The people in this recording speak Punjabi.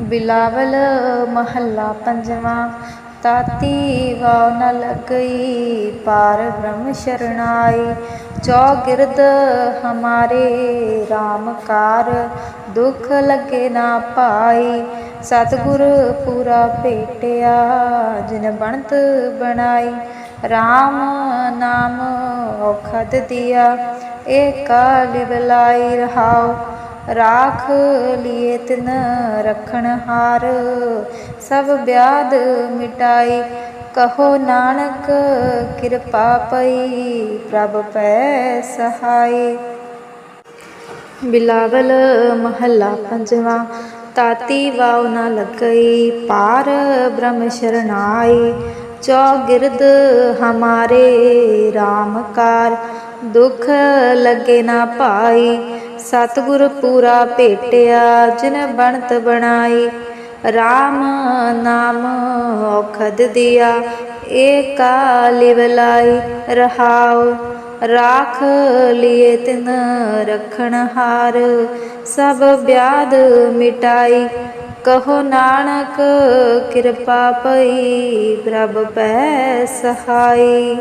ਬਿਲਾਵਲ ਮਹੱਲਾ ਪੰਜਵਾਂ, ਤਾਤੀ ਵਾਉ ਨ ਲਗਈ, ਪਾਰ ਬ੍ਰਹਮ ਸ਼ਰਨਾਈ ਚੌਗਿਰਦ ਹਮਾਰੇ RAM ਕਾਰ, ਦੁਖ ਲਗੇ ਨਾ ਪਾਈ, ਸਤਿਗੁਰ ਪੂਰਾ ਭੇਟਿਆ, ਜਿਨ ਬਣਤ ਬਣਾਈ RAM ਨਾਮ ਔਖਦ ਦਿਆ ਏਕਾ ਲਿਵਲਾਈ ਰਹਾਓ ਰਾਖ ਲਿਏ ਤਿਨ ਰਖਣ ਹਾਰ। ਸਭ ਬਿਆਦ ਮਿਟਾਈ, ਕਹੋ ਨਾਨਕ ਕਿਰਪਾ ਪਈ, ਪ੍ਰਭ ਪੈ ਸਹਾਈ। ਬਿਲਾਵਲ ਮਹੱਲਾ ਪੰਜਵਾਂ, ਤਾਤੀ ਵਾਉ ਨ ਲਗਈ, ਪਾਰ ਬ੍ਰਹਮ ਸ਼ਰਨਾਈ। ਚੌਗਿਰਦ ਹਮਾਰੇ RAM ਕਾਰ, ਦੁਖ ਲਗੇ ਨਾ ਪਾਈ। ਸਤਿਗੁਰ ਪੂਰਾ ਭੇਟਿਆ, ਜਿਨ ਬਣਤ ਬਣਾਈ। RAM ਨਾਮ ਔਖਦ ਦਿਆ, ਏਕਾ ਲਿਵਲਾਈ ਰਹਾਉ। ਰਾਖ ਲਿਏ ਤਿਨ ਰਖਣ ਹਾਰ, ਸਭ ਬਿਆਦ ਮਿਟਾਈ। ਕਹੋ ਨਾਨਕ ਕਿਰਪਾ ਪਈ, ਪ੍ਰਭ ਪੈ ਸਹਾਈ।